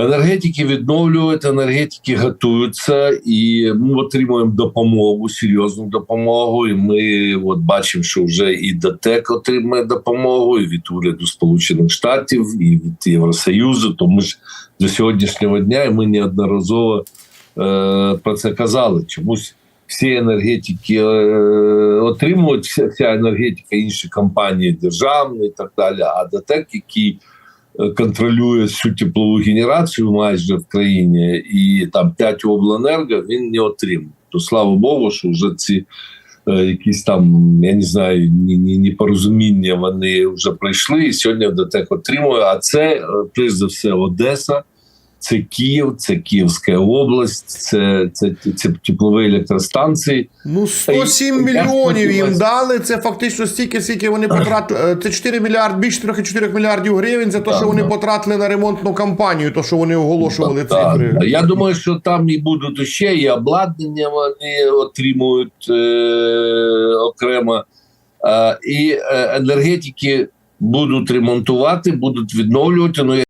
Енергетики відновлюють, енергетики готуються, і ми отримуємо допомогу, серйозну допомогу. І ми от бачимо, що вже і ДТЕК отримує допомогу, і від уряду Сполучених Штатів, і від Євросоюзу. Тому ж до сьогоднішнього дня і ми неодноразово е, про це казали. Чомусь всі енергетики е, отримують вся, енергетика, інші компанії державні і так далі. А ДТЕК, який контролює всю теплову генерацію майже в країні, і там 5 обленерго він не отримує. То слава Богу, що вже ці е, якісь там, я не знаю, ні, ні, ні порозуміння вони вже пройшли, і сьогодні ДТЕК отримує. А це е, перш все Одеса. Це Київ, це Київська область, це, це, це теплові електростанції. Ну, 107 Я мільйонів їм дали. Це фактично стільки, скільки вони потратили. Е, Це 4 мільярди, більше 4 мільярдів гривень за те, що вони потратили на ремонтну кампанію, то що вони оголошували Так, цифри. так. Я думаю, що там і будуть ще і обладнання вони отримують е, окремо, е, і е, енергетики будуть ремонтувати, будуть відновлювати. Ну,